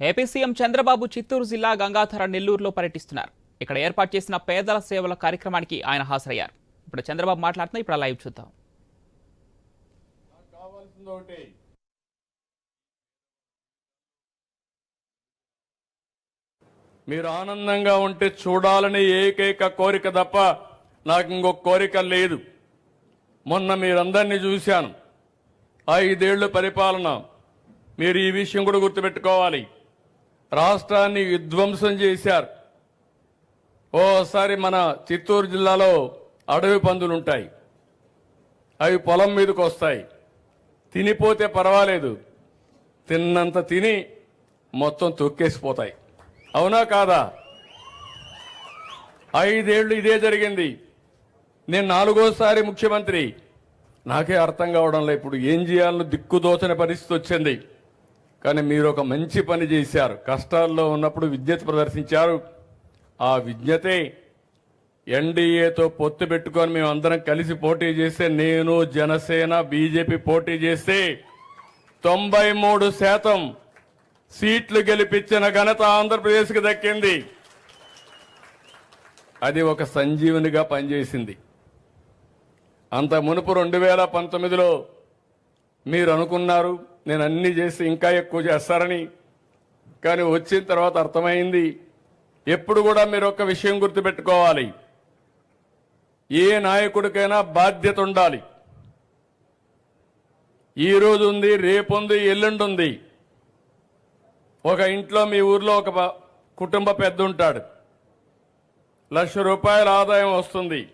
AP CM Chandrababu Chittoor జిల్లా గంగాధర నెల్లూరులో పర్యటిస్తున్నారు. ఇక్కడ ఏర్పాటు చేసిన పేదల సేవల కార్యక్రమానికి ఆయన హాజరయ్యారు. ఇప్పుడు చంద్రబాబు మాట్లాడుతున్నా ఇప్పుడు లైవ్ చూద్దాం. మీరు ఆనందంగా ఉంటే చూడాలని ఏకైక కోరిక తప్ప నాకు ఇంకొక కోరిక లేదు. మొన్న మీరందరినీ చూశాను. ఐదేళ్ళ పరిపాలన. మీరు ఈ విషయం కూడా గుర్తుపెట్టుకోవాలి. రాష్ట్రాన్ని విధ్వంసం చేశారు. ఓసారి మన చిత్తూరు జిల్లాలో అడవి పందులు ఉంటాయి. అవి పొలం మీదకి వస్తాయి. తినిపోతే పర్వాలేదు. తిన్నంత తిని మొత్తం తొక్కేసిపోతాయి. అవునా కాదా? ఐదేళ్ళు ఇదే జరిగింది. నేను నాలుగోసారి ముఖ్యమంత్రి. నాకే అర్థం కావడం లేదు ఇప్పుడు ఏం చేయాలని దిక్కుదోచని పరిస్థితి వచ్చింది. కానీ మీరు ఒక మంచి పని చేశారు. కష్టాల్లో ఉన్నప్పుడు విజ్ఞత ప్రదర్శించారు. ఆ విజ్ఞతే ఎన్డీఏతో పొత్తు పెట్టుకొని మేము అందరం కలిసి పోటీ చేస్తే నేను జనసేన బీజేపీ పోటీ చేస్తే తొంభై మూడు శాతం సీట్లు గెలిపించిన ఘనత ఆంధ్రప్రదేశ్కి దక్కింది. అది ఒక సంజీవునిగా పనిచేసింది. అంత మునుపు రెండు వేల పంతొమ్మిదిలో మీరు అనుకున్నారు నేను అన్ని చేసి ఇంకా ఎక్కువ చేస్తారని. కానీ వచ్చిన తర్వాత అర్థమైంది. ఎప్పుడు కూడా మీరు ఒక విషయం గుర్తుపెట్టుకోవాలి. ఏ నాయకుడికైనా బాధ్యత ఉండాలి. ఈ రోజు ఉంది రేపు ఉంది ఎల్లుండి ఉంది. ఒక ఇంట్లో మీ ఊర్లో ఒక కుటుంబ పెద్ద ఉంటాడు. లక్ష రూపాయల ఆదాయం వస్తుంది.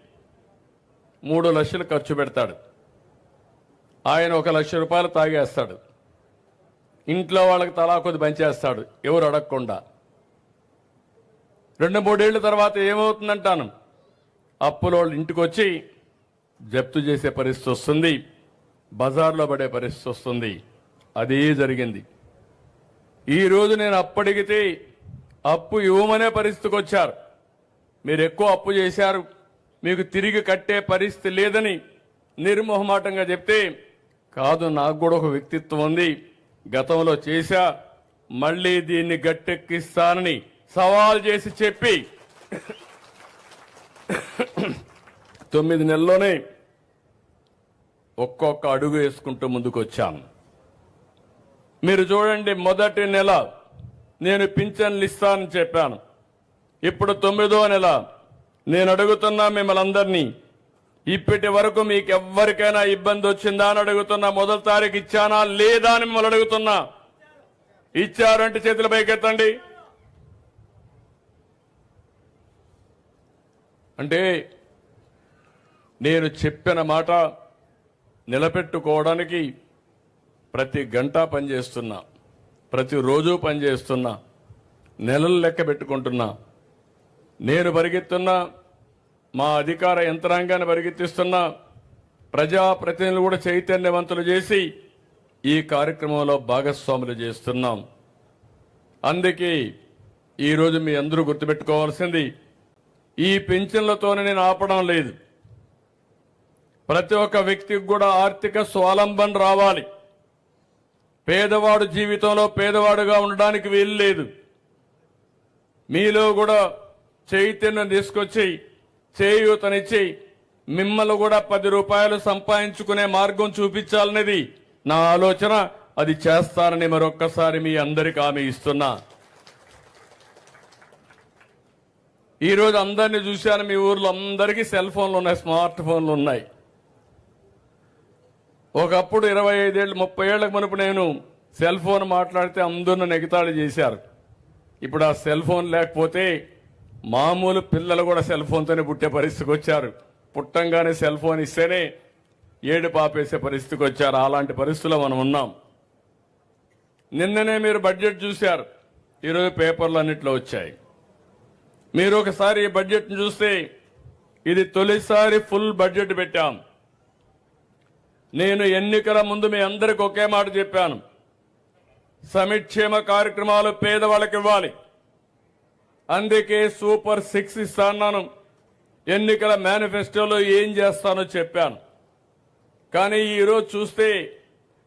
మూడు లక్షలు ఖర్చు పెడతాడు. ఆయన ఒక లక్ష రూపాయలు తాగేస్తాడు. ఇంట్లో వాళ్ళకి తలా కొద్ది పనిచేస్తాడు ఎవరు అడగకుండా. రెండు మూడేళ్ళ తర్వాత ఏమవుతుందంటాను? అప్పులో వాళ్ళు ఇంటికి వచ్చి జప్తు చేసే పరిస్థితి వస్తుంది. బజార్లో పడే పరిస్థితి వస్తుంది. అదే జరిగింది. ఈరోజు నేను అప్పడిగితే అప్పు ఇవ్వమనే పరిస్థితికి వచ్చారు. మీరు ఎక్కువ అప్పు చేశారు. మీకు తిరిగి కట్టే పరిస్థితి లేదని నిర్మోహమాటంగా చెప్తే కాదు నాకు కూడా ఒక వ్యక్తిత్వం ఉంది. గతంలో చేశా మళ్ళీ దీన్ని గట్టెక్కిస్తానని సవాల్ చేసి చెప్పి తొమ్మిది నెలల్లోనే ఒక్కొక్క అడుగు వేసుకుంటూ ముందుకు వచ్చాను మీరు చూడండి మొదటి నెల నేను పింఛన్లు ఇస్తానని చెప్పాను. ఇప్పుడు తొమ్మిదో నెల నేను అడుగుతున్నా మిమ్మల్ని అందరినీ ఇప్పటి వరకు మీకు ఎవరికైనా ఇబ్బంది వచ్చిందా అని అడుగుతున్నా. మొదటి తారీఖు ఇచ్చానా? లేదా అని మిమ్మల్ని అడుగుతున్నా. ఇచ్చారంటే చేతుల పైకెత్తండి. అంటే నేను చెప్పిన మాట నిలబెట్టుకోవడానికి ప్రతి గంట పనిచేస్తున్నా. ప్రతిరోజు పనిచేస్తున్నా. నెలలు లెక్క పెట్టుకుంటున్నా. నేను పరిగెత్తున్నా. మా అధికార యంత్రాంగాన్ని పరిగెత్తిస్తున్నా ప్రజాప్రతినిధులు కూడా చైతన్యవంతులు చేసి ఈ కార్యక్రమంలో భాగస్వాములు చేస్తున్నాం. అందుకే ఈరోజు మీ అందరూ గుర్తుపెట్టుకోవాల్సింది ఈ పెన్షన్లతోనే నేను ఆపడం లేదు. ప్రతి ఒక్క వ్యక్తికి కూడా ఆర్థిక స్వాలంబన రావాలి. పేదవాడు జీవితంలో పేదవాడుగా ఉండడానికి వీలు లేదు. మీలో కూడా చైతన్యం తీసుకొచ్చి చేయూతనిచ్చి మిమ్మల్ని కూడా పది రూపాయలు సంపాదించుకునే మార్గం చూపించాలనేది నా ఆలోచన. అది చేస్తానని మరొక్కసారి మీ అందరికి ఆమె ఇస్తున్నా. ఈరోజు అందరిని చూశాను. మీ ఊర్లో అందరికీ సెల్ ఫోన్లు ఉన్నాయి స్మార్ట్ ఫోన్లు ఉన్నాయి. ఒకప్పుడు ఇరవై ఐదేళ్ళు ముప్పై ఏళ్ళకు మునుపు నేను సెల్ ఫోన్ మాట్లాడితే అందరిని నెగతాళి చేశారు. ఇప్పుడు ఆ సెల్ ఫోన్ లేకపోతే మామూలు పిల్లలు కూడా సెల్ ఫోన్తోనే పుట్టే పరిస్థితికి వచ్చారు. పుట్టంగానే సెల్ ఫోన్ ఇస్తేనే ఏడు పాపేసే పరిస్థితికి వచ్చారు. అలాంటి పరిస్థితుల్లో మనం ఉన్నాం. నిన్ననే మీరు బడ్జెట్ చూశారు. ఈరోజు పేపర్లు అన్నిట్లో వచ్చాయి. మీరు ఒకసారి ఈ బడ్జెట్ను చూస్తే ఇది తొలిసారి ఫుల్ బడ్జెట్ పెట్టాం. నేను ఎన్నికల ముందు మీ అందరికి ఒకే మాట చెప్పాను. సమిక్షేమ కార్యక్రమాలు పేదవాళ్ళకి ఇవ్వాలి. అందుకే సూపర్ సిక్స్ ఇస్తాను ఎన్నికల మేనిఫెస్టోలో ఏం చేస్తానో చెప్పాను. కానీ ఈరోజు చూస్తే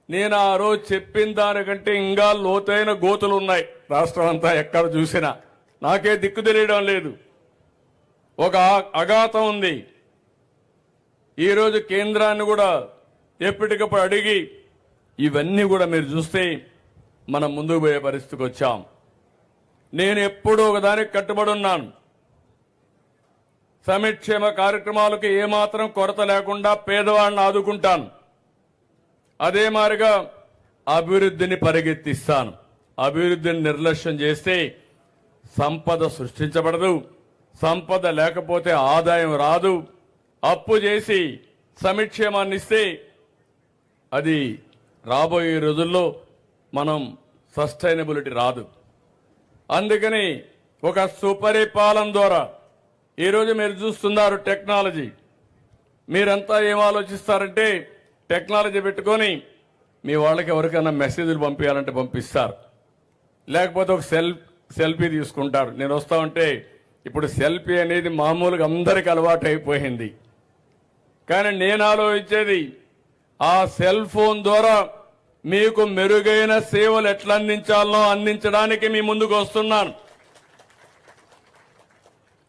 నేను ఆ రోజు చెప్పిన దానికంటే ఇంకా లోతైన గోతులు ఉన్నాయి రాష్ట్రం అంతా ఎక్కడ చూసినా. నాకే దిక్కు తెలియడం లేదు. ఒక అఘాతం ఉంది. ఈరోజు కేంద్రాన్ని కూడా ఎప్పటికప్పుడు అడిగి ఇవన్నీ కూడా మీరు చూస్తే మనం ముందుకు పోయే పరిస్థితికి వచ్చాం. నేను ఎప్పుడూ ఒకదానికి కట్టుబడి ఉన్నాను. సమిక్షేమ కార్యక్రమాలకు ఏమాత్రం కొరత లేకుండా పేదవాళ్ళని ఆదుకుంటాను. అదే మారిగా అభివృద్ధిని పరిగెత్తిస్తాను. అభివృద్ధిని నిర్లక్ష్యం చేస్తే సంపద సృష్టించబడదు సంపద లేకపోతే ఆదాయం రాదు. అప్పు చేసి సమిక్షేమాన్ని ఇస్తే అది రాబోయే రోజుల్లో మనం సస్టైనబిలిటీ రాదు. అందుకని ఒక సుపరిపాలన ద్వారా ఈరోజు మీరు చూస్తున్నారు టెక్నాలజీ. మీరంతా ఏం ఆలోచిస్తారంటే టెక్నాలజీ పెట్టుకొని మీ వాళ్ళకి ఎవరికైనా మెసేజ్లు పంపించాలంటే పంపిస్తారు. లేకపోతే ఒక సెల్ సెల్ఫీ తీసుకుంటారు. నేను వస్తా ఉంటే ఇప్పుడు సెల్ఫీ అనేది మామూలుగా అందరికి అలవాటు అయిపోయింది. కానీ నేను ఆలోచించేది ఆ సెల్ ఫోన్ ద్వారా మీకు మెరుగైన సేవలు ఎట్లా అందించాలో అందించడానికి మీ ముందుకు వస్తున్నాను.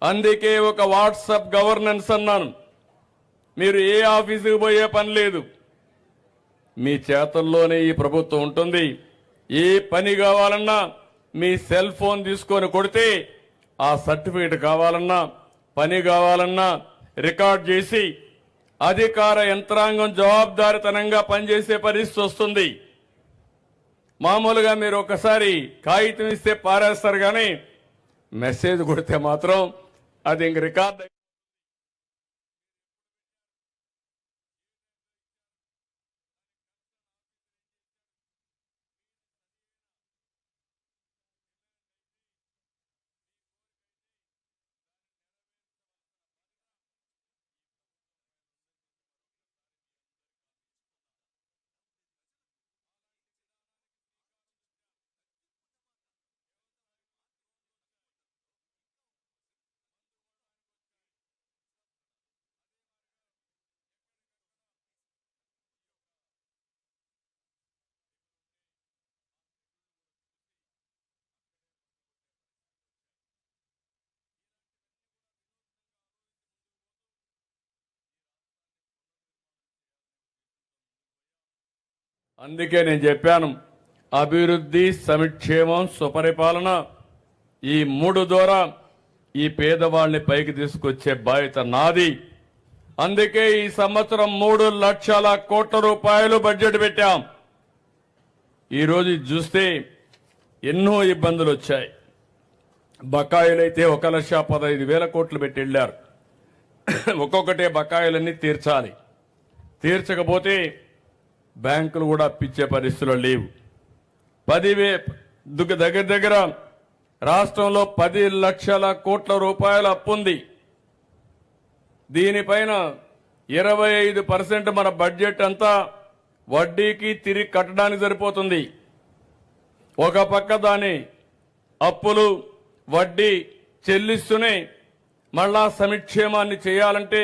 అందుకే ఒక వాట్సాప్ గవర్నెన్స్ అన్నాను. మీరు ఏ ఆఫీసుకు పోయే పని లేదు. మీ చేతుల్లోనే ఈ ప్రభుత్వం ఉంటుంది. ఏ పని కావాలన్నా మీ సెల్ ఫోన్ తీసుకొని కొడితే ఆ సర్టిఫికేట్ కావాలన్నా పని కావాలన్నా రికార్డ్ చేసి అధికార యంత్రాంగం జవాబుదారితనంగా పనిచేసే పరిస్థితి వస్తుంది. మామూలుగా మీరు ఒకసారి కాగితం ఇస్తే పారేస్తారు కానీ మెసేజ్ కొడితే మాత్రం అది ఇంక రికార్డ్ అందుకే నేను చెప్పాను అభివృద్ధి సంక్షేమం సుపరిపాలన ఈ మూడు ద్వారా ఈ పేదవాళ్ళని పైకి తీసుకొచ్చే బాధ్యత నాది. అందుకే ఈ సంవత్సరం మూడు లక్షల కోట్ల రూపాయలు బడ్జెట్ పెట్టాం. ఈరోజు చూస్తే ఎన్నో ఇబ్బందులు వచ్చాయి. బకాయిలైతే ఒక లక్ష పదహైదు వేల కోట్లు పెట్టి వెళ్ళారు. ఒక్కొక్కటే బకాయిలన్నీ తీర్చాలి. తీర్చకపోతే బ్యాంకులు కూడా అప్పిచ్చే పరిస్థితులు లేవు. పదివే దగ్గర దగ్గర రాష్ట్రంలో పది లక్షల కోట్ల రూపాయల అప్పు ఉంది. దీనిపైన ఇరవై ఐదు పర్సెంట్ మన బడ్జెట్ అంతా వడ్డీకి తిరిగి కట్టడానికి సరిపోతుంది. ఒక పక్క దాని అప్పులు వడ్డీ చెల్లిస్తూనే మళ్ళా సమిక్షేమాన్ని చేయాలంటే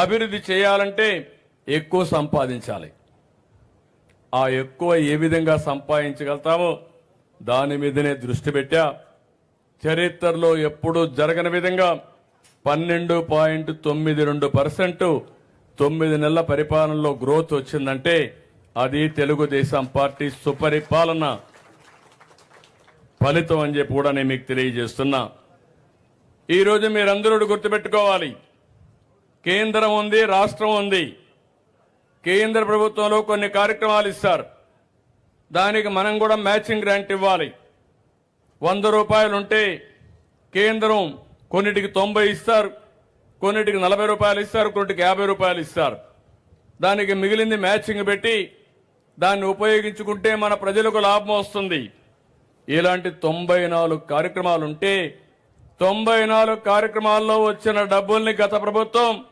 అభివృద్ధి చేయాలంటే ఎక్కువ సంపాదించాలి. ఆ ఎక్కువ ఏ విధంగా సంపాదించగలుగుతామో దాని మీదనే దృష్టి పెట్టా. చరిత్రలో ఎప్పుడూ జరగని విధంగా పన్నెండు పాయింట్ తొమ్మిది రెండు పర్సెంట్ తొమ్మిది నెలల పరిపాలనలో గ్రోత్ వచ్చిందంటే అది తెలుగుదేశం పార్టీ సుపరిపాలన ఫలితం అని చెప్పి కూడా నేను మీకు తెలియజేస్తున్నా. ఈరోజు మీరందరూ గుర్తుపెట్టుకోవాలి. కేంద్రం ఉంది రాష్ట్రం ఉంది. కేంద్ర ప్రభుత్వంలో కొన్ని కార్యక్రమాలు ఇస్తారు. దానికి మనం కూడా మ్యాచింగ్ గ్రాంట్ ఇవ్వాలి. వంద రూపాయలు ఉంటే కేంద్రం కొన్నిటికి తొంభై ఇస్తారు కొన్నిటికి నలభై రూపాయలు ఇస్తారు కొన్నిటికి యాభై రూపాయలు ఇస్తారు. దానికి మిగిలింది మ్యాచింగ్ పెట్టి దాన్ని ఉపయోగించుకుంటే మన ప్రజలకు లాభం వస్తుంది. ఇలాంటి తొంభై నాలుగు కార్యక్రమాలు ఉంటే తొంభై నాలుగు కార్యక్రమాల్లో వచ్చిన డబ్బుల్ని గత ప్రభుత్వం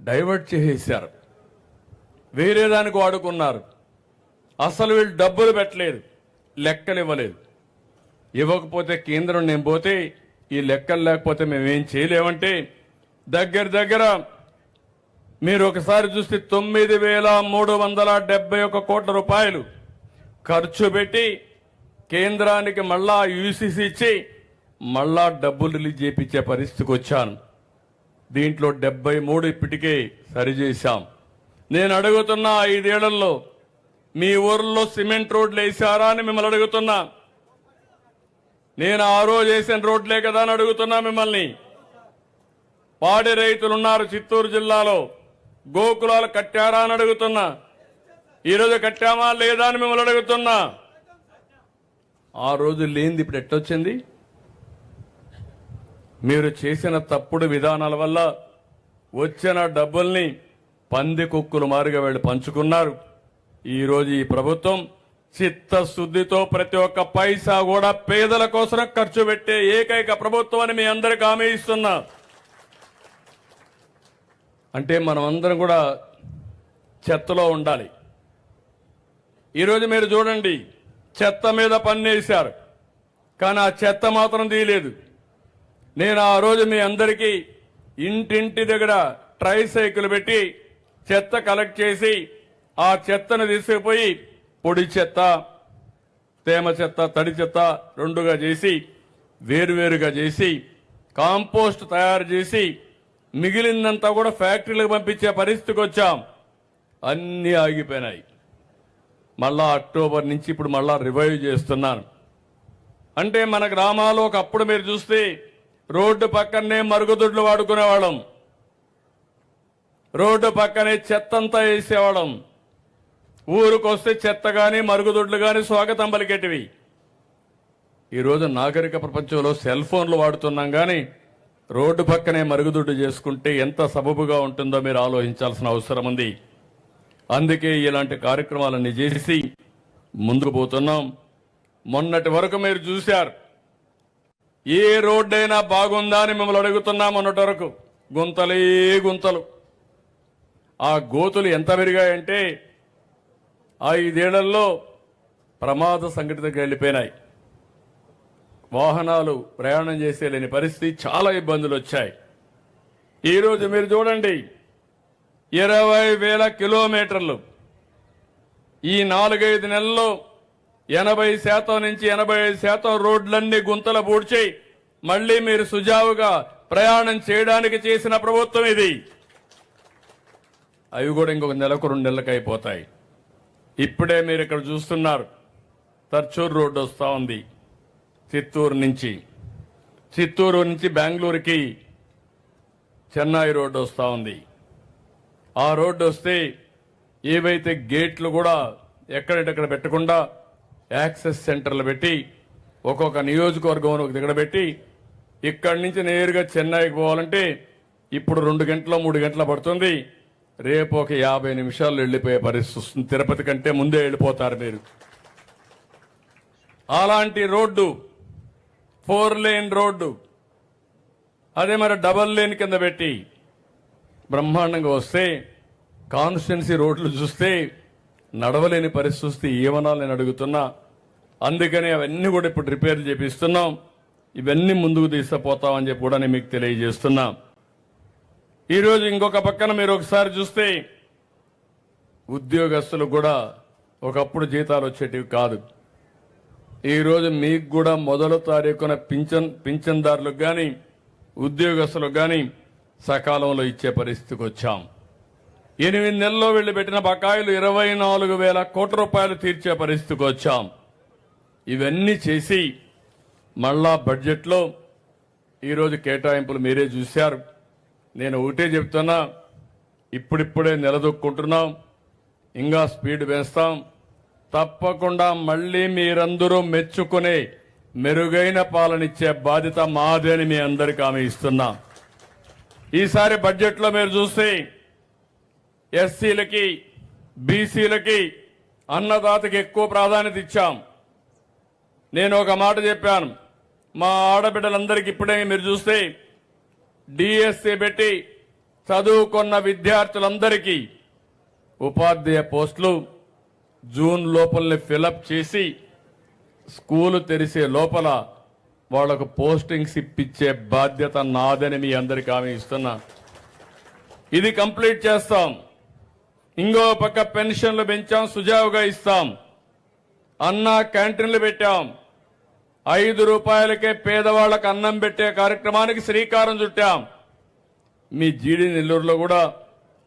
డైవర్ట్ చేసేశారు. వేరే దానికి వాడుకున్నారు. అసలు వీళ్ళు డబ్బులు పెట్టలేదు. లెక్కలు ఇవ్వలేదు. ఇవ్వకపోతే కేంద్రం నేను పోతే ఈ లెక్కలు లేకపోతే మేమేం చేయలేమంటే దగ్గర దగ్గర మీరు ఒకసారి చూస్తే తొమ్మిది వేల మూడు వందల డెబ్బై ఒక కోట్ల రూపాయలు ఖర్చు పెట్టి కేంద్రానికి మళ్ళా యూసీసీ ఇచ్చి మళ్ళా డబ్బులు రిలీజ్ చేయించే పరిస్థితికి వచ్చాను. దీంట్లో డెబ్బై మూడు ఇప్పటికే సరిచేశాం. నేను అడుగుతున్న ఐదేళ్ళలో మీ ఊర్లో సిమెంట్ రోడ్లు వేసారా అని మిమ్మల్ని అడుగుతున్నా. నేను ఆ రోజు వేసిన రోడ్లే కదా అని అడుగుతున్నా మిమ్మల్ని. పాడి రైతులు ఉన్నారు చిత్తూరు జిల్లాలో. గోకులాలు కట్టారా అని అడుగుతున్నా. ఈరోజు కట్టామా లేదా అని మిమ్మల్ని అడుగుతున్నా. ఆ రోజు లేనిది ఇప్పుడు ఎట్టొచ్చింది? మీరు చేసిన తప్పుడు విధానాల వల్ల వచ్చిన డబ్బుల్ని పంది కుక్కులు మారుగా వీళ్ళు పంచుకున్నారు. ఈరోజు ఈ ప్రభుత్వం చిత్తశుద్ధితో ప్రతి ఒక్క పైసా కూడా పేదల కోసం ఖర్చు పెట్టే ఏకైక ప్రభుత్వం అని మీ అందరికి హామీ ఇస్తున్నా. అంటే మనం అందరం కూడా చెత్తలో ఉండాలి. ఈరోజు మీరు చూడండి చెత్త మీద పన్నేశారు. కానీ ఆ చెత్త మాత్రం తీయలేదు. నేను ఆ రోజు మీ అందరికీ ఇంటింటి దగ్గర ట్రై సైకిల్ పెట్టి చెత్త కలెక్ట్ చేసి ఆ చెత్తను తీసుకుపోయి పొడి చెత్త తేమ చెత్త తడి చెత్త రెండుగా చేసి వేరువేరుగా చేసి కాంపోస్ట్ తయారు చేసి మిగిలిందంతా కూడా ఫ్యాక్టరీలకు పంపించే పరిస్థితికి వచ్చాం. అన్నీ ఆగిపోయినాయి. మళ్ళా అక్టోబర్ నుంచి ఇప్పుడు మళ్ళా రివైవ్ చేస్తున్నాను. అంటే మన గ్రామాల్లో ఒకప్పుడు మీరు చూస్తే రోడ్డు పక్కనే మరుగుదొడ్లు వాడుకునేవాళ్ళం. రోడ్డు పక్కనే చెత్తంతా వేసేవాళ్ళం. ఊరికొస్తే చెత్త కానీ మరుగుదొడ్లు కానీ స్వాగతం పలికేటివి. ఈరోజు నాగరిక ప్రపంచంలో సెల్ ఫోన్లు వాడుతున్నాం కానీ రోడ్డు పక్కనే మరుగుదొడ్డు చేసుకుంటే ఎంత సబబుగా ఉంటుందో మీరు ఆలోచించాల్సిన అవసరం ఉంది. అందుకే ఇలాంటి కార్యక్రమాలన్నీ చేసి ముందుకు పోతున్నాం. మొన్నటి వరకు మీరు చూశారు. ఏ రోడ్డైనా బాగుందా అని మిమ్మల్ని అడుగుతున్నాం మొన్నటి వరకు. గుంతలే గుంతలు. ఆ గోతులు ఎంత పెరిగాయంటే ఐదేళ్ళలో ప్రమాద సంఘటనకు వెళ్ళిపోయినాయి. వాహనాలు ప్రయాణం చేసే లేని పరిస్థితి చాలా ఇబ్బందులు వచ్చాయి. ఈరోజు మీరు చూడండి ఇరవై వేల కిలోమీటర్లు. ఈ నాలుగైదు నెలల్లో ఎనభై శాతం నుంచి ఎనభై ఐదు శాతం రోడ్లన్నీ గుంతలు పూడ్చి మళ్ళీ మీరు సుజావుగా ప్రయాణం చేయడానికి చేసిన ప్రభుత్వం ఇది. అవి కూడా ఇంకొక నెలకు రెండు నెలలకు అయిపోతాయి ఇప్పుడే మీరు ఇక్కడ చూస్తున్నారు. తర్చూరు రోడ్డు వస్తూ ఉంది. చిత్తూరు నుంచి. చిత్తూరు నుంచి బెంగళూరుకి చెన్నై రోడ్డు వస్తూ ఉంది. ఆ రోడ్డు వస్తే ఏవైతే గేట్లు కూడా ఎక్కడెక్కడ పెట్టకుండా యాక్సెస్ సెంటర్లు పెట్టి ఒక్కొక్క నియోజకవర్గం ఒక దగ్గర పెట్టి ఇక్కడి నుంచి నేరుగా చెన్నైకి పోవాలంటే ఇప్పుడు రెండు గంటల మూడు గంటల పడుతుంది. రేపు ఒక యాభై నిమిషాలు వెళ్ళిపోయే పరిస్థితి వస్తుంది. తిరుపతి కంటే ముందే వెళ్ళిపోతారు మీరు. అలాంటి రోడ్డు ఫోర్ లేన్ రోడ్డు అదే మరి డబల్ లేన్ కింద పెట్టి బ్రహ్మాండంగా వస్తే కాన్స్టిట్యున్సీ రోడ్లు చూస్తే నడవలేని పరిస్థితి వస్తే ఏమనాలి నేను అడుగుతున్నా. అందుకని అవన్నీ కూడా ఇప్పుడు రిపేర్ చేపిస్తున్నాం. ఇవన్నీ ముందుకు తీసుకుపోతామని చెప్పి కూడా నేను మీకు తెలియజేస్తున్నాం. ఈరోజు ఇంకొక పక్కన మీరు ఒకసారి చూస్తే ఉద్యోగస్తులు కూడా ఒకప్పుడు జీతాలు వచ్చేటివి కాదు. ఈరోజు మీకు కూడా మొదల తారీఖున పింఛన్ పింఛన్దారులకు కానీ ఉద్యోగస్తులకు కానీ సకాలంలో ఇచ్చే పరిస్థితికి వచ్చాం. ఎనిమిది నెలల్లో వెళ్ళి పెట్టిన బకాయిలు ఇరవై నాలుగు వేల కోట్ల రూపాయలు తీర్చే పరిస్థితికి వచ్చాం. ఇవన్నీ చేసి మళ్ళా బడ్జెట్లో ఈరోజు కేటాయింపులు మీరే చూశారు. నేను ఒకటే చెప్తున్నా ఇప్పుడిప్పుడే నిలదొక్కుంటున్నాం. ఇంకా స్పీడ్ వేస్తాం. తప్పకుండా మళ్ళీ మీరందరూ మెచ్చుకునే మెరుగైన పాలనిచ్చే బాధ్యత మాదే అని మీ అందరికీ ఆమె ఇస్తున్నా. ఈసారి బడ్జెట్లో మీరు చూస్తే ఎస్సీలకి బీసీలకి అన్నదాతకి ఎక్కువ ప్రాధాన్యత ఇచ్చాం. నేను ఒక మాట చెప్పాను. మా ఆడబిడ్డలందరికీ ఇప్పుడే మీరు చూస్తే డిఎస్సి పెట్టి చదువుకున్న విద్యార్థులందరికీ ఉపాధ్యాయ పోస్టులు జూన్ లోపలనే ఫిలప్ చేసి స్కూలు తెరిసే లోపల వాళ్ళకు పోస్టింగ్స్ ఇప్పించే బాధ్యత నాదని మీ అందరికీ ఆమె ఇస్తున్నా. ఇది కంప్లీట్ చేస్తాం. ఇంకో పక్క పెన్షన్లు పెంచాం సుజావుగా ఇస్తాం. అన్నా క్యాంటీన్లు పెట్టాం. ఐదు రూపాయలకే పేదవాళ్ళకు అన్నం పెట్టే కార్యక్రమానికి శ్రీకారం చుట్టాం. మీ జీడి నెల్లూరులో కూడా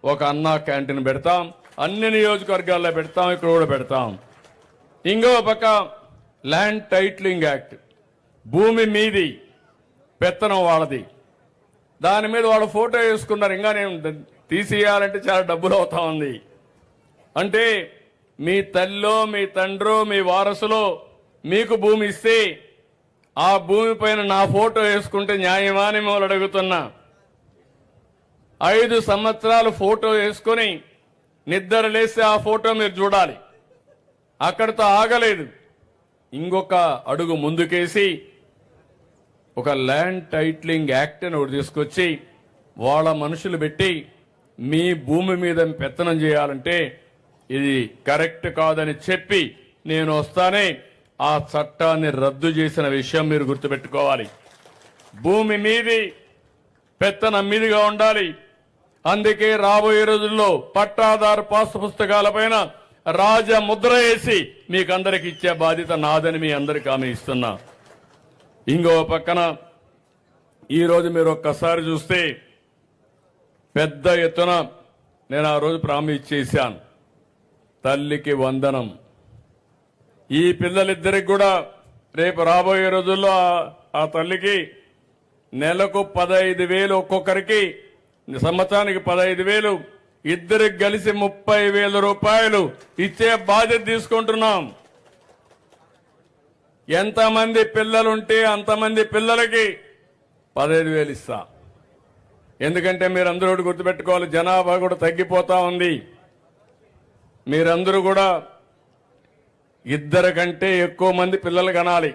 ఒక అన్నా క్యాంటీన్ పెడతాం. అన్ని నియోజకవర్గాల్లో పెడతాం ఇక్కడ కూడా పెడతాం. ఇంకో పక్క ల్యాండ్ టైట్లింగ్ యాక్ట్. భూమి మీది పెత్తనం వాళ్ళది. దాని మీద వాళ్ళ ఫోటో వేసుకున్నారు. ఇంకా నేను తీసేయాలంటే చాలా డబ్బులు అవుతా ఉంది. అంటే మీ తల్లో మీ తండ్రో మీ వారసులో మీకు భూమి ఇస్తే ఆ భూమి పైన నా ఫోటో వేసుకుంటే న్యాయమాని మిమ్మల్ని అడుగుతున్నా. ఐదు సంవత్సరాలు ఫోటో వేసుకొని నిద్ర లేస్తే ఆ ఫోటో మీరు చూడాలి. అక్కడితో ఆగలేదు. ఇంకొక అడుగు ముందుకేసి ఒక ల్యాండ్ టైట్లింగ్ యాక్ట్ అని ఒకటి తీసుకొచ్చి వాళ్ళ మనుషులు పెట్టి మీ భూమి మీద పెత్తనం చేయాలంటే ఇది కరెక్ట్ కాదని చెప్పి నేను వస్తానే ఆ చట్టాన్ని రద్దు చేసిన విషయం మీరు గుర్తుపెట్టుకోవాలి. భూమి మీది పెత్తనం మీదిగా ఉండాలి. అందుకే రాబోయే రోజుల్లో పట్టాదారు పాస్ పుస్తకాలపైన రాజ ముద్ర వేసి మీకందరికి ఇచ్చే బాధ్యత నాదని మీ అందరికి ఆమె ఇస్తున్నా. ఇంకో పక్కన ఈరోజు మీరు ఒక్కసారి చూస్తే పెద్ద ఎత్తున నేను ఆ రోజు ప్రామిస్ చేశాను. తల్లికి వందనం. ఈ పిల్లలిద్దరికి కూడా రేపు రాబోయే రోజుల్లో ఆ- తల్లికి నెలకు పదహైదు వేలు ఒక్కొక్కరికి సంవత్సరానికి పదహైదు వేలు ఇద్దరికి కలిసి ముప్పై వేల రూపాయలు ఇచ్చే బాధ్యత తీసుకుంటున్నాం. ఎంతమంది పిల్లలుంటే అంతమంది పిల్లలకి పదహైదు వేలు ఇస్తా. ఎందుకంటే మీరందరూ గుర్తుపెట్టుకోవాలి జనాభా కూడా తగ్గిపోతా ఉంది. మీరందరూ కూడా ఇద్దరు కంటే ఎక్కువ మంది పిల్లలు కనాలి.